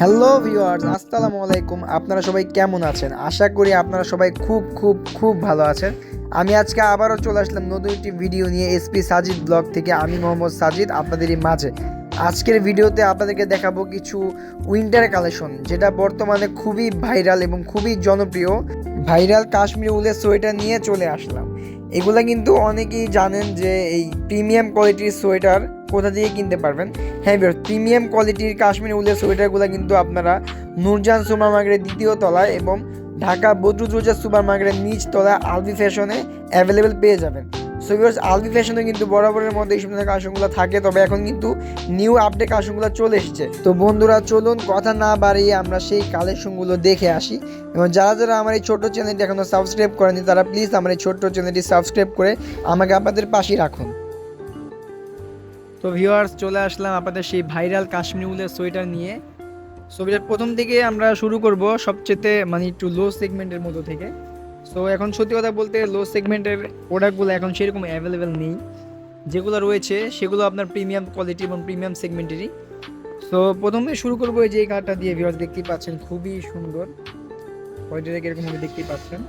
Hello viewers আসসালামু আলাইকুম। আপনারা সবাই কেমন আছেন? আশা করি আপনারা সবাই খুব খুব খুব ভালো আছেন। আমি আজকে আবারও চলে আসলাম নতুন একটি ভিডিও নিয়ে এসপি সাজিদ ব্লগ থেকে। আমি মোহাম্মদ সাজিদ আপনাদেরই মাঝে। আজকের ভিডিওতে আপনাদেরকে দেখাবো কিছু উইন্টার কালেকশন যেটা বর্তমানে খুবই ভাইরাল এবং খুবই জনপ্রিয়। ভাইরাল কাশ্মীর উলের সোয়েটার নিয়ে চলে আসলাম। এগুলা কিন্তু অনেকেই জানেন যে এই প্রিমিয়াম কোয়ালিটির সোয়েটার কোথা থেকে কিনতে পারবেন। হ্যাঁ প্রিমিয়াম কোয়ালিটির কাশ্মীর উলের সোয়েটারগুলো কিন্তু আপনারা নূরজান সুপার মার্কেটের দ্বিতীয় তলায় এবং ঢাকা বদরুদ্দোজা সুপার মার্কেটের নিচ তলায় আলবি ফ্যাশনে অ্যাভেলেবেল পেয়ে যাবেন। সো ভিউয়ার্স আলবি ফ্যাশনে কিন্তু বরাবরের মধ্যে এই সমস্ত কালেকশনগুলো থাকে, তবে এখন কিন্তু নিউ আপডেট কালেকশনগুলো চলে এসেছে। তো বন্ধুরা, চলুন কথা না বাড়িয়ে আমরা সেই কালেকশনগুলো দেখে আসি। এবং যারা যারা আমার এই ছোট্ট চ্যানেলটি এখনও সাবস্ক্রাইব করেনি তারা প্লিজ আমার এই ছোট্ট চ্যানেলটি সাবস্ক্রাইব করে আমাকে আপনাদের পাশেই রাখুন। তো ভিউয়ার্স চলে আসলাম আপনাদের সেই ভাইরাল কাশ্মীর উলের সোয়েটার নিয়ে। ছবিটার প্রথম থেকে আমরা শুরু করব সবচেয়ে মানে একটু লো সেগমেন্টের মতো থেকে। সো এখন সত্যি কথা বলতে লো সেগমেন্টের প্রোডাক্টগুলো এখন সেরকম অ্যাভেলেবেল নেই। যেগুলো রয়েছে, সেগুলো আপনার প্রিমিয়াম কোয়ালিটি এবং প্রিমিয়াম সেগমেন্টেরই সো প্রথমে শুরু করব যে এই কার্ডটা দিয়ে ভিউয়ার্স দেখতেই পাচ্ছেন, খুবই সুন্দর। কোয়ালিটিটা কীরকম হবে দেখতেই পাচ্ছেন।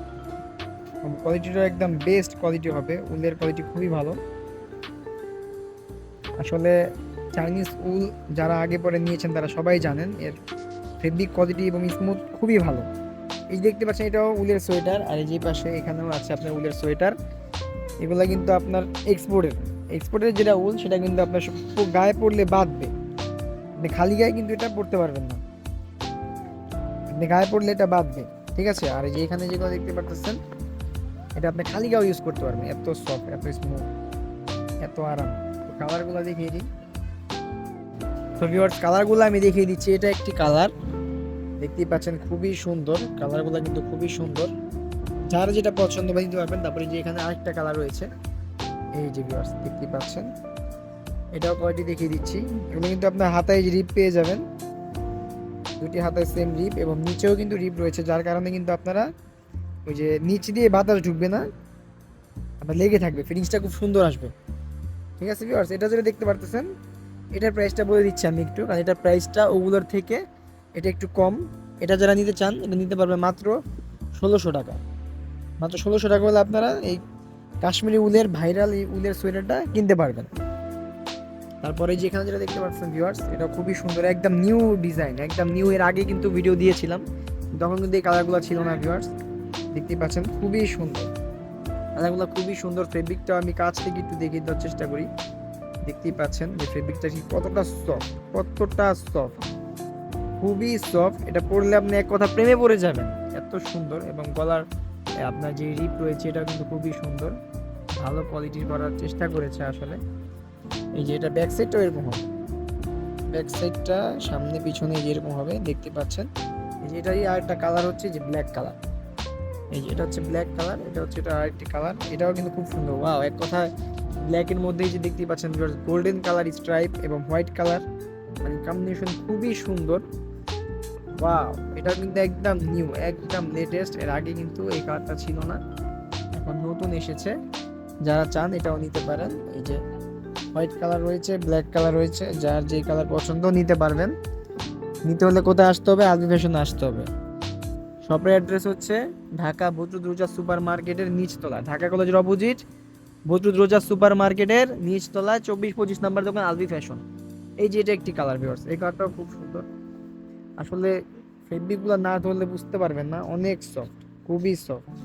কোয়ালিটিটা একদম বেস্ট কোয়ালিটি হবে, উলের কোয়ালিটি খুবই ভালো। আসলে চাইনিজ উল যারা আগে পরে নিয়েছেন, তারা সবাই জানেন, এর ফেব্রিক কোয়ালিটি এবং স্মুথ খুবই ভালো। এই দেখতে পাচ্ছেন, এটাও উলের সোয়েটার, আর এই যে পাশে এখানেও আছে আপনার উলের সোয়েটার। এগুলো কিন্তু আপনার এক্সপোর্টের এক্সপোর্টের যেটা উল, সেটা কিন্তু আপনার গায়ে পড়লে বাঁধবে। আপনি খালি গায়ে কিন্তু এটা পড়তে পারবেন না। আপনি গায়ে পড়লে এটা বাঁধবে, ঠিক আছে? আর এই যে এখানে যেগুলো দেখতে পাচ্ছেন এটা আপনি খালি গাও ইউজ করতে পারবেন। এত সফট এত স্মুথ এত আরাম। কালারগুলো দেখিয়ে দিই। তো ভিউয়ার্স কালারগুলো আমি দেখিয়ে দিচ্ছি। এটা একটি কালার দেখতেই পাচ্ছেন খুবই সুন্দর কালারগুলো কিন্তু খুবই সুন্দর। যার যেটা পছন্দ বা নিতে পারবেন। তারপরে যে এখানে আরেকটা কালার রয়েছে। এই যে ভিউয়ার্স দেখতেই পাচ্ছেন। এটাও কোয়ালিটি দেখিয়ে দিচ্ছি। এগুলো কিন্তু আপনার হাতায় রিপ পেয়ে যাবেন। দুটি হাতায় সেম রিপ এবং নিচেও কিন্তু রিপ রয়েছে। যার কারণে কিন্তু আপনারা ওই যে নিচ দিয়ে বাতাস ঢুকবে না। আপনার লেগে থাকবে। ফিনিশটা খুব সুন্দর আসবে। ঠিক আছে ভিউয়ার্স এটা যেটা দেখতে পারতেছেন, এটার প্রাইসটা বলে দিচ্ছি আমি একটু। কারণ এটার প্রাইসটা ওগুলোর থেকে এটা একটু কম। এটা যারা নিতে চান, এটা নিতে পারবে মাত্র ষোলোশো টাকা। মাত্র ষোলোশো টাকা হলে আপনারা এই কাশ্মীরি উলের, ভাইরাল এই উলের সোয়েটারটা কিনতে পারবেন। তারপরে যেখানে যেটা দেখতে পাচ্ছেন ভিউয়ার্স এটা খুবই সুন্দর, একদম নিউ ডিজাইন একদম নিউ এর আগে কিন্তু ভিডিও দিয়েছিলাম। তখন কিন্তু এই কালারগুলো ছিল না ভিউয়ার্স দেখতেই পাচ্ছেন, খুবই সুন্দর। কালারগুলো খুবই সুন্দর ফেব্রিকটা আমি কাছ থেকে একটু দেখিয়ে দেওয়ার চেষ্টা করি। দেখতেই পাচ্ছেন যে ফেব্রিকটা কতটা সফট কতটা সফট খুবই সফট এটা পরলে আপনি এক কথা প্রেমে পড়ে যাবেন। এত সুন্দর এবং গলার আপনার যে রিপ রয়েছে এটা কিন্তু খুবই সুন্দর। ভালো কোয়ালিটির করার চেষ্টা করেছে আসলে। এই যে এটা ব্যাক সাইডটাও এরকম হবে। ব্যাক সাইডটা সামনে পিছনে এরকম হবে, দেখতে পাচ্ছেন? এই যে এটারই আরেকটা কালার হচ্ছে যে ব্ল্যাক কালার এই যে এটা হচ্ছে ব্ল্যাক কালার এটা হচ্ছে এটা আরেকটি কালার এটাও কিন্তু খুব সুন্দর। ওয়াও এক কথায় ব্ল্যাকের মধ্যেই যে দেখতে পাচ্ছেন গোল্ডেন কালার স্ট্রাইপ এবং হোয়াইট কালার মানে কম্বিনেশন খুবই সুন্দর। ওয়াও এটা কিন্তু একদম নিউ একদম লেটেস্ট এর আগে কিন্তু এই কার্ডটা ছিল না। এখন নতুন এসেছে। যারা চান এটাও নিতে পারেন। এই যে হোয়াইট কালার রয়েছে ব্ল্যাক কালার রয়েছে, যার যে কালার পছন্দ নিতে পারবেন। নিতে হলে কোথায় আসতে হবে? আলবি ফ্যাশনে আসতে হবে। শপের অ্যাড্রেস হচ্ছে ঢাকা বদরুদ রোজা সুপার মার্কেটের নিচতলা ঢাকা কলেজের অপোজিট বদরুদ রোজা সুপার মার্কেটের নিচতলায়, চব্বিশ পঁচিশ নাম্বার দোকান আলবি ফ্যাশন এই যে এটা একটি কালার ভিউয়ার্স এই কালারটাও খুব সুন্দর। আসলে ফেব্রিকগুলো না ধরলে বুঝতে পারবেন না, অনেক সফট খুবই সফট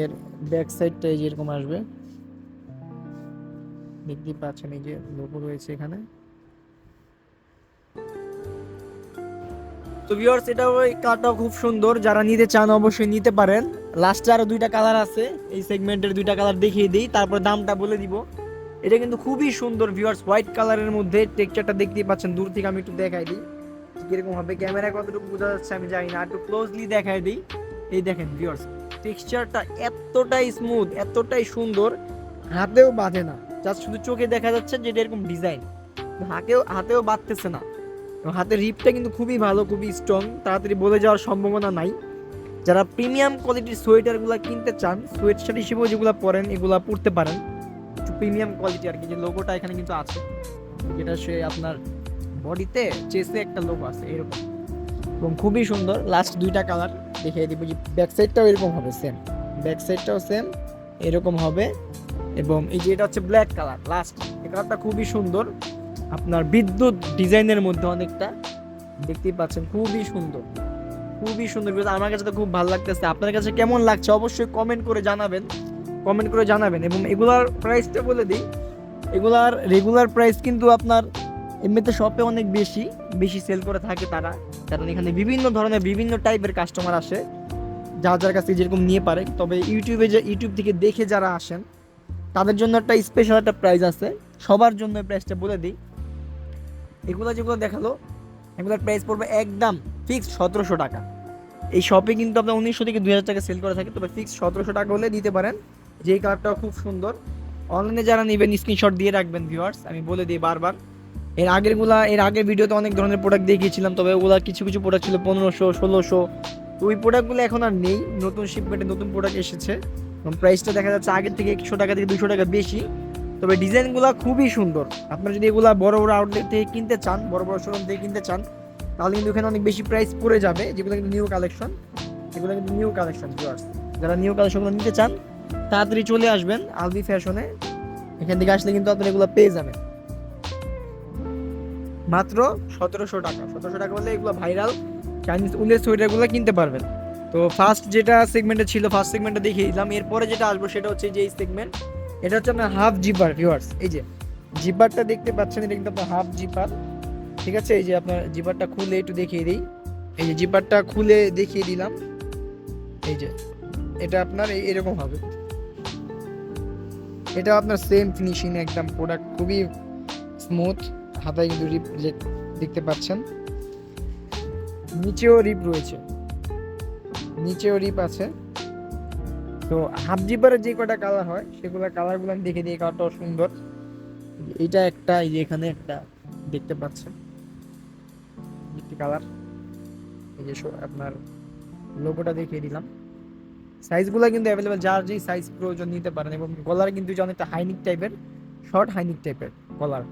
এর ব্যাক সাইডটা এই যে এরকম আসবে। দেখতেই পাচ্ছেন এই যে লোগো রয়েছে এখানে। তো ভিউয়ার্স এটা ওই কালারটাও খুব সুন্দর। যারা নিতে চান অবশ্যই নিতে পারেন। লাস্টে আরও দুইটা কালার আছে। এই সেগমেন্টের দুইটা কালার দেখিয়ে দিই। তারপর দামটা বলে দিব। এটা কিন্তু খুবই সুন্দর ভিউয়ার্স হোয়াইট কালারের মধ্যে টেক্সচারটা দেখতেই পাচ্ছেন। দূর থেকে আমি একটু দেখাই দিই। কীরকম হবে? ক্যামেরায় কতটুকু বোঝা যাচ্ছে আমি জানি না। একটু ক্লোজলি দেখাই দিই। এই দেখেন ভিউয়ার্স টেক্সচারটা এতটাই স্মুথ এতটাই সুন্দর, হাতেও বাঁধে না। জাস্ট শুধু চোখে দেখা যাচ্ছে যে এটা এরকম ডিজাইন হাতেও হাতেও বাঁধতেছে না। এবং হাতের রিপটা কিন্তু খুবই ভালো, খুবই স্ট্রং তাড়াতাড়ি বলে যাওয়ার সম্ভাবনা নাই। যারা প্রিমিয়াম কোয়ালিটির সোয়েটারগুলো কিনতে চান সোয়েট হিসেবেও যেগুলো পরেন, এগুলো পরতে পারেন। একটু প্রিমিয়াম কোয়ালিটি আর কি, যে লোগোটা এখানে কিন্তু আছে। যেটা সে আপনার বডিতে চেসে একটা লোগো আছে, এরকম। এবং খুবই সুন্দর লাস্ট দুইটা কালার দেখিয়ে দিব যে ব্যাক সাইডটাও এরকম হবে সেম ব্যাক সাইডটাও সেম এরকম হবে। এবং এই যে এটা হচ্ছে ব্ল্যাক কালার লাস্ট এই কালারটা খুবই সুন্দর। আপনার বিদ্যুৎ ডিজাইনের মধ্যে অনেকটা, দেখতেই পাচ্ছেন, খুবই সুন্দর। খুবই সুন্দর আমার কাছে তো খুব ভালো লাগতেছে। আপনার কাছে কেমন লাগছে অবশ্যই কমেন্ট করে জানাবেন। কমেন্ট করে জানাবেন এবং এগুলার প্রাইসটা বলে দিই। এগুলার রেগুলার প্রাইস কিন্তু আপনার এমনিতে শপে অনেক বেশি বেশি সেল করে থাকে তারা। কারণ এখানে বিভিন্ন ধরনের, বিভিন্ন টাইপের কাস্টমার আসে যা যার কাছে যেরকম নিয়ে পারে। তবে ইউটিউবে যে ইউটিউব থেকে দেখে যারা আসেন, তাদের জন্য একটা স্পেশাল একটা প্রাইস আছে। সবার জন্য প্রাইসটা বলে দিই। এগুলো যেগুলো দেখাল, এগুলোর প্রাইস পড়বে একদম ফিক্সড সতেরোশো টাকা। এই শপে কিন্তু আপনার উনিশশো থেকে দুই হাজার টাকা সেল করে থাকে, তবে ফিক্সড সতেরোশো টাকা হলে দিতে পারেন। যেই কালারটাও খুব সুন্দর। অনলাইনে যারা নেবেন স্ক্রিনশট দিয়ে রাখবেন ভিউয়ার্স আমি বলে দিই বারবার। এর আগেরগুলা, এর আগের ভিডিওতে অনেক ধরনের প্রোডাক্ট দেখিয়েছিলাম, তবে ওগুলা কিছু কিছু প্রোডাক্ট ছিল পনেরোশো, ষোলোশো। তো ওই প্রোডাক্টগুলো এখন আর নেই, নতুন শিপমেন্টে নতুন প্রোডাক্ট এসেছে। এবং প্রাইসটা দেখা যাচ্ছে আগের থেকে একশো টাকা থেকে দুশো টাকা বেশি। তবে ডিজাইনগুলো খুবই সুন্দর। আপনারা যদি এগুলো বড় বড় আউটলেট থেকে কিনতে চান, বড় বড় শোরুম থেকে কিনতে চান, তাহলে কিন্তু এখানে অনেক বেশি প্রাইস পড়ে যাবে। যেগুলো কিন্তু নিউ কালেকশন এগুলো কিন্তু নিউ কালেকশন যারা নিউ কালেকশনগুলো নিতে চান তাড়াতাড়ি চলে আসবেন। আলবি ফ্যাশনে এখান থেকে আসলে কিন্তু আপনারা এগুলো পেয়ে যাবেন। মাত্র সতেরোশো টাকা। সতেরোশো টাকা বললে এগুলো ভাইরাল চাইনিজ উলের সোয়েটারগুলো কিনতে পারবেন। তো ফার্স্ট যেটা সেগমেন্টে ছিল ফার্স্ট সেগমেন্টে দেখিয়ে দিলাম এরপরে যেটা আসব সেটা হচ্ছে যে এই সেগমেন্ট এটা হচ্ছে আপনার হাফ জিপার ভিউয়ার্স এই যে জিপারটা দেখতে পাচ্ছেন, এটা কিন্তু আপনার হাফ জিপার ঠিক আছে? এই যে আপনার জিপারটা খুলে একটু দেখিয়ে দিই। এই যে জিপারটা খুলে দেখিয়ে দিলাম। এই যে, এটা আপনার এরকম হবে। এটা আপনার সেম ফিনিশিং একদম প্রোডাক্ট খুবই স্মুথ হাতায় কিন্তু রিপ দেখতে পাচ্ছেন। নিচেও রিপ রয়েছে। নিচেও রিপ আছে। তো হাফ জিপারের যে কটা কালার হয়, সেগুলো কালারগুলো আমি দেখে দিই কালারটাও সুন্দর। এটা একটা, এই যে এখানে একটা দেখতে পাচ্ছেন। একটি কালার এই যে আপনার লোগোটা দেখিয়ে দিলাম। সাইজগুলো কিন্তু অ্যাভেলেবেল যার যেই সাইজ প্রয়োজন নিতে পারেন এবং গলার কিন্তু যে অনেকটা হাইনিক টাইপের শর্ট হাইনিক টাইপের গলার।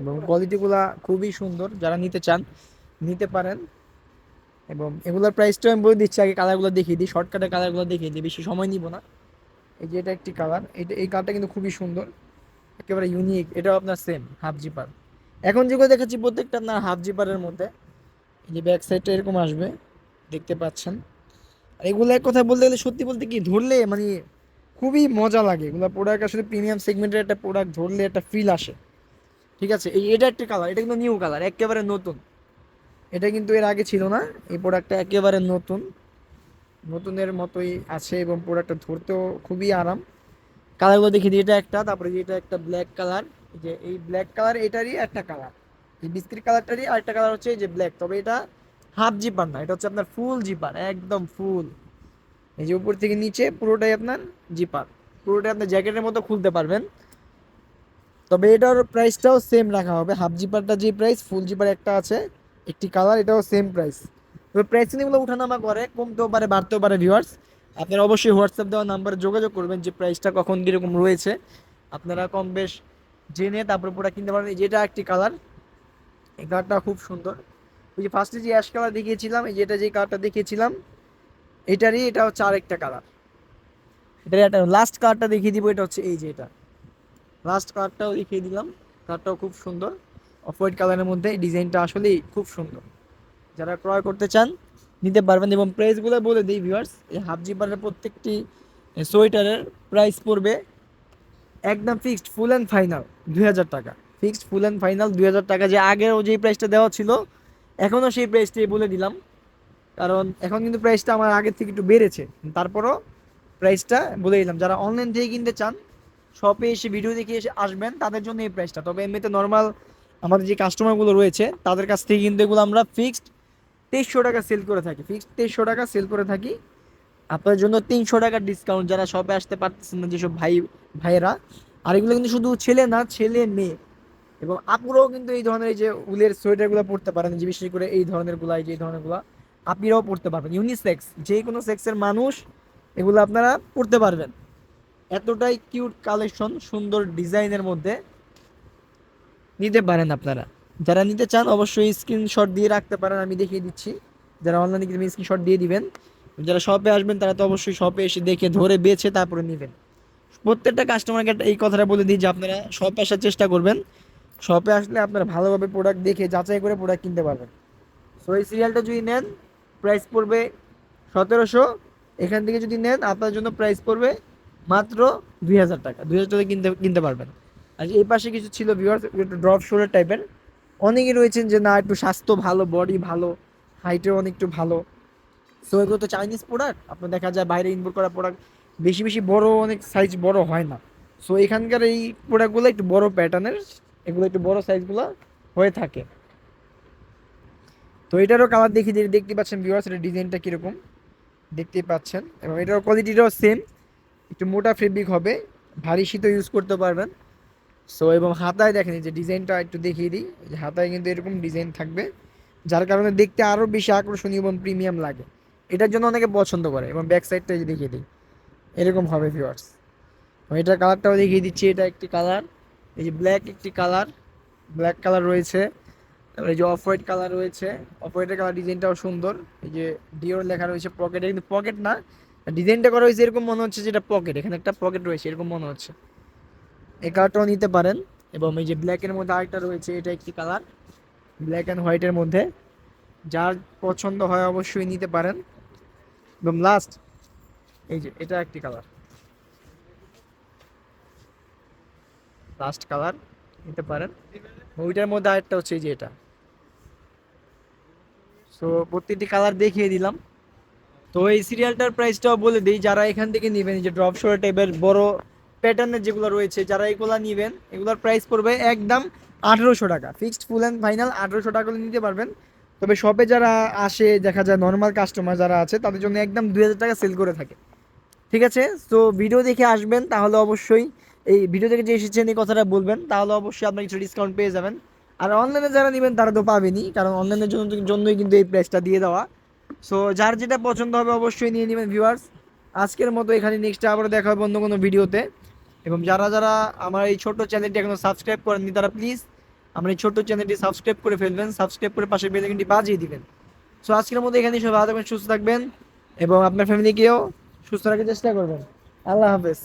এবং কোয়ালিটিগুলা খুবই সুন্দর, যারা নিতে চান, নিতে পারেন। এবং এগুলোর প্রাইসটা আমি বলে দিচ্ছি, আগে কালারগুলো দেখিয়ে দিই শর্টকাটের কালারগুলো দেখিয়ে দিই, বেশি সময় নিব না। এই যে এটা একটি কালার এটা, এই কালারটা কিন্তু খুবই সুন্দর, একেবারে ইউনিক এটাও আপনার সেম হাফ জিপার এখন যেগুলো দেখাচ্ছি প্রত্যেকটা আপনার হাফ জিপারের মধ্যে। এই যে ব্যাক সাইডটা এরকম আসবে, দেখতে পাচ্ছেন। আর এগুলো এক কথা বলতে গেলে, সত্যি বলতে কি, ধরলে মানে খুবই মজা লাগে। এগুলো প্রোডাক্ট আসলে প্রিমিয়াম সেগমেন্টের একটা প্রোডাক্ট ধরলে একটা ফিল আসে। ঠিক আছে, এই, এটা একটা কালার এটা কিন্তু নিউ কালার একেবারে নতুন। এটা কিন্তু এর আগে ছিল না, এই প্রোডাক্টটা একেবারে নতুন। নতুনের মতোই আছে এবং প্রোডাক্টটা ধরতেও খুবই আরাম। কালারগুলো দেখি এটা একটা, তারপরে এটা একটা ব্ল্যাক কালার যে এই ব্ল্যাক কালার এটারই একটা কালার এই বিস্কিট কালারটারই আরেকটা কালার হচ্ছে এই যে ব্ল্যাক তবে এটা হাফ জিপার না, এটা হচ্ছে আপনার ফুল জিপার একদম ফুল এই যে উপর থেকে নিচে পুরোটাই আপনার জিপার পুরোটাই আপনার জ্যাকেটের মতো খুলতে পারবেন। তবে এটার প্রাইসটাও সেম রাখা হবে। হাফ জিপারটা যে প্রাইস ফুল জিপার একটা আছে, একটি কালার এটাও সেম প্রাইস তবে প্রাইস এগুলো উঠানামা করে, কমতেও পারে, বাড়তেও পারে ভিউয়ার্স আপনারা অবশ্যই হোয়াটসঅ্যাপ দেওয়া নাম্বারে যোগাযোগ করবেন যে প্রাইসটা কখন কীরকম রয়েছে। আপনারা কম বেশ জেনে তারপর পুরো কিনতে পারবেন এই যেটা একটি কালার এই কালারটা খুব সুন্দর। ওই যে ফার্স্টে যে অ্যাশ কালার দেখিয়েছিলাম, এই যেটা যে কালারটা দেখিয়েছিলাম, এটারই এটা হচ্ছে আরেকটা কালার এটার একটা লাস্ট কালারটা দেখিয়ে দিব, এটা হচ্ছে এই যে এটা। লাস্ট কালারটাও দেখিয়ে দিলাম কালারটাও খুব সুন্দর। অফ হোয়াইট কালারের মধ্যে ডিজাইনটা আসলেই খুব সুন্দর। যারা ক্রয় করতে চান, নিতে পারবেন এবং প্রাইসগুলো বলে দিই ভিউয়ার্স এই হাফ জিপারের প্রত্যেকটি সোয়েটারের প্রাইস পড়বে একদম ফিক্সড ফুল অ্যান্ড ফাইনাল দুই হাজার টাকা। ফিক্সড ফুল অ্যান্ড ফাইনাল দুই হাজার টাকা। যে আগেও যেই প্রাইসটা দেওয়া ছিল, এখনও সেই প্রাইসটাই বলে দিলাম। কারণ এখন কিন্তু প্রাইসটা আমার আগের থেকে একটু বেড়েছে। তারপরও প্রাইসটা বলে দিলাম। যারা অনলাইন থেকে কিনতে চান শপে এসে ভিডিও দেখে এসে আসবেন, তাদের জন্য এই প্রাইসটা তবে এমনিতে নর্মাল আমাদের যে কাস্টমারগুলো রয়েছে, তাদের কাছ থেকে কিন্তু এগুলো আমরা ফিক্সড তেইশশো টাকা সেল করে থাকি। ফিক্সড তেইশশো টাকা সেল করে থাকি। আপনার জন্য তিনশো টাকার ডিসকাউন্ট যারা শপে আসতে পারতেছেন না, যেসব ভাই, ভাইয়েরা, আর এগুলো কিন্তু শুধু ছেলে না, ছেলে মেয়ে। এবং আপুরাও কিন্তু এই ধরনের যে উলের সোয়েটারগুলো পরতে পারেন, যে বিশেষ করে এই ধরনেরগুলা এই যে এই ধরনেরগুলা আপনিরাও পড়তে পারবেন। ইউনিসেক্স যে কোনো সেক্সের মানুষ এগুলো আপনারা পড়তে পারবেন। এতটাই কিউট কালেকশন সুন্দর ডিজাইনের মধ্যে নিতে পারেন আপনারা। যারা নিতে চান, অবশ্যই স্ক্রিনশট দিয়ে রাখতে পারেন, আমি দেখিয়ে দিচ্ছি। যারা অনলাইনে কিনবেন স্ক্রিনশট দিয়ে দিবেন। যারা শপে আসবেন, তারা তো অবশ্যই শপে এসে দেখে ধরে বেছে তারপরে নেবেন। প্রত্যেকটা কাস্টমারকে এই কথাটা বলে দিই যে, আপনারা শপে আসার চেষ্টা করবেন। শপে আসলে আপনারা ভালোভাবে প্রোডাক্ট দেখে যাচাই করে প্রোডাক্ট কিনতে পারবেন। সো এই সিরিয়ালটা যদি নেন প্রাইস পড়বে সতেরোশো। এখান থেকে যদি নেন, আপনার জন্য প্রাইস পড়বে মাত্র দুই হাজার টাকা। দুই হাজার টাকা কিনতে কিনতে পারবেন। আর এই পাশে কিছু ছিল ভিউয়ার্স একটু ড্রপ শোল্ডার টাইপের অনেকেই রয়েছেন যে, না, একটু স্বাস্থ্য ভালো বডি ভালো হাইটেও অনেক একটু ভালো। সো এগুলো তো চাইনিজ প্রোডাক্ট আপনার দেখা যায় বাইরে ইম্পোর্ট করা প্রোডাক্ট বেশি বেশি বড়, অনেক সাইজ বড় হয় না। সো এখানকার এই প্রোডাক্টগুলো একটু বড় প্যাটার্নের এগুলো একটু বড় সাইজগুলো হয়ে থাকে। তো এটারও কালার দেখি দেখতে পাচ্ছেন ভিউয়ার্স এটা ডিজাইনটা কীরকম? দেখতেই পাচ্ছেন। এবং এটার কোয়ালিটিটাও সেম একটু মোটা ফেব্রিক হবে, ভারী শীতও ইউজ করতে পারবেন। সো এবং হাতায় দেখেন যে ডিজাইনটা একটু দেখিয়ে দিই। হাতায় কিন্তু এরকম ডিজাইন থাকবে। যার কারণে দেখতে আরও বেশি আকর্ষণীয় এবং প্রিমিয়াম লাগে। এটার জন্য অনেকে পছন্দ করে এবং ব্যাক সাইডটা দেখিয়ে দিই। এরকম হবে ভিউয়ার্স এটার কালারটাও দেখিয়ে দিচ্ছি, এটা একটি কালার এই যে ব্ল্যাক একটি কালার ব্ল্যাক কালার রয়েছে, তারপরে যে অফ হোয়াইট কালার রয়েছে অফ হোয়াইটের কালার ডিজাইনটাও সুন্দর, এই যে ডিওর লেখা রয়েছে পকেটে কিন্তু পকেট না ডিজাইনটা করা হয়েছে এরকম মনে হচ্ছে যেটা পকেট এখানে একটা পকেট রয়েছে, এরকম মনে হচ্ছে। এই কালারটাও নিতে পারেন, এবং এই যে ব্ল্যাকের মধ্যে আরেকটা রয়েছে, এটা একটি কালার ব্ল্যাক অ্যান্ড হোয়াইটের মধ্যে। যার পছন্দ হয় অবশ্যই নিতে পারেন। এবং লাস্ট এই যে, এটা একটি কালার লাস্ট কালার নিতে পারেন। ওইটার মধ্যে আরেকটা হচ্ছে এই যে এটা। সো প্রত্যেকটি কালার দেখিয়ে দিলাম। তো এই সিরিয়ালটার প্রাইসটাও বলে দিই, যারা এখান থেকে নেবেন, এই যে ড্রপ শোর টাইপের বড় প্যাটার্নের যেগুলো রয়েছে, যারা এগুলো নেবেন, এগুলোর প্রাইস পড়বে একদম আঠেরোশো টাকা। ফিক্সড ফুল অ্যান্ড ফাইনাল আঠেরোশো টাকা নিতে পারবেন। তবে শপে যারা আসে, দেখা যায় নর্মাল কাস্টমার যারা আছে, তাদের জন্য একদম দুই হাজার টাকা সেল করে থাকে। ঠিক আছে? তো ভিডিও দেখে আসবেন, তাহলে অবশ্যই এই ভিডিও থেকে যে এসেছেন, এই কথাটা বলবেন, তাহলে অবশ্যই আপনার কিছু ডিসকাউন্ট পেয়ে যাবেন। আর অনলাইনে যারা নেবেন, তারা তো পাবেনই, কারণ অনলাইনের জন্য জন্যই কিন্তু এই প্রাইসটা দিয়ে দেওয়া। সো যার যেটা পছন্দ হবে, অবশ্যই নিয়ে নেবেন ভিউয়ার্স আজকের মতো এখানে নেক্সট আবারও দেখা হবে অন্য কোনো ভিডিওতে এবং যারা যারা আমার এই ছোট্ট চ্যানেলটি এখনও সাবস্ক্রাইব করেননি, তারা প্লিজ আমার এই ছোট্ট চ্যানেলটি সাবস্ক্রাইব করে ফেলবেন, সাবস্ক্রাইব করে পাশের বেলাইকনটি বাজিয়ে দিবেন। সো আজকের মধ্যে এখানেই সব ভালো থাকবেন, সুস্থ থাকবেন এবং আপনার ফ্যামিলিকেও সুস্থ রাখার চেষ্টা করবেন। আল্লাহ হাফেজ।